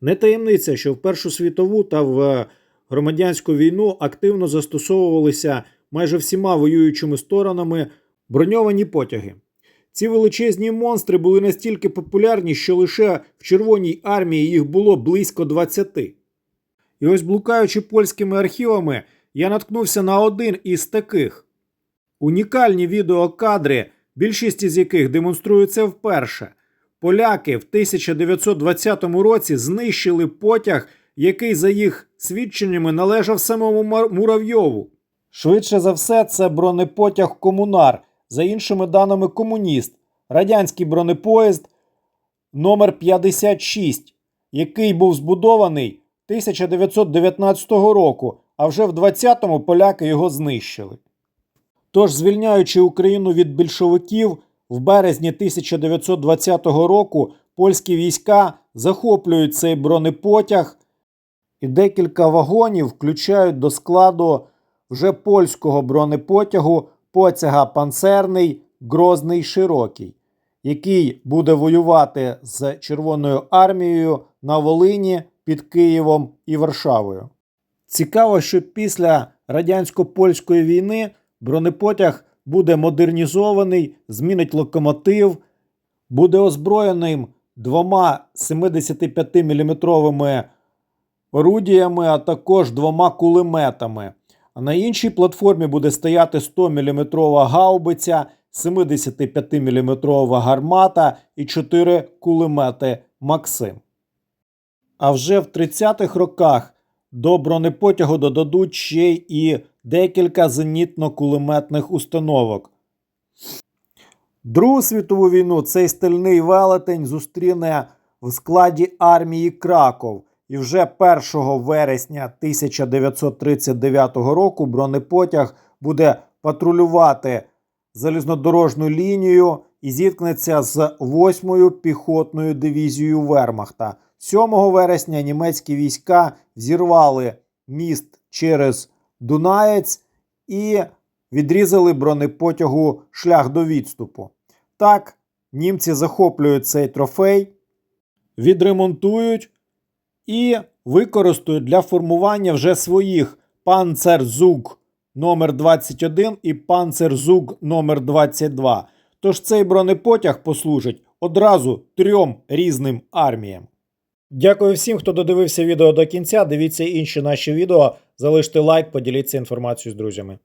Не таємниця, що в Першу світову та в громадянську війну активно застосовувалися майже всіма воюючими сторонами броньовані потяги. Ці величезні монстри були настільки популярні, що лише в Червоній армії їх було близько 20. І ось блукаючи польськими архівами, я наткнувся на один із таких. Унікальні відеокадри, більшість із яких демонструються вперше. Поляки в 1920 році знищили потяг, який, за їх свідченнями, належав самому Муравйову. Швидше за все, це бронепотяг Комунар, за іншими даними комуніст, радянський бронепоїзд номер 56, який був збудований 1919 року, а вже в 20-му поляки його знищили. Тож, звільняючи Україну від більшовиків, в березні 1920 року польські війська захоплюють цей бронепотяг і декілька вагонів включають до складу вже польського бронепотягу потяга панцерний Грозний Широкий, який буде воювати з Червоною армією на Волині під Києвом і Варшавою. Цікаво, що після радянсько-польської війни бронепотяг буде модернізований, змінить локомотив, буде озброєним двома 75-мм орудіями, а також двома кулеметами. А на іншій платформі буде стояти 100-мм гаубиця, 75-мм гармата і 4 кулемети Максим. А вже в 30-х роках до бронепотягу додадуть ще і декілька зенітно-кулеметних установок. Другу світову війну цей стальний велетень зустріне в складі армії Краков. І вже 1 вересня 1939 року бронепотяг буде патрулювати залізнодорожну лінію і зіткнеться з 8-ю піхотною дивізією Вермахта. 7 вересня німецькі війська зірвали міст через Дунаєць і відрізали бронепотягу шлях до відступу. Так, німці захоплюють цей трофей, відремонтують і використають для формування вже своїх Панцерзуг номер 21 і Панцерзуг номер 22. Тож цей бронепотяг послужить одразу трьом різним арміям. Дякую всім, хто додивився відео до кінця. Дивіться інші наші відео, залиште лайк, поділіться інформацією з друзями.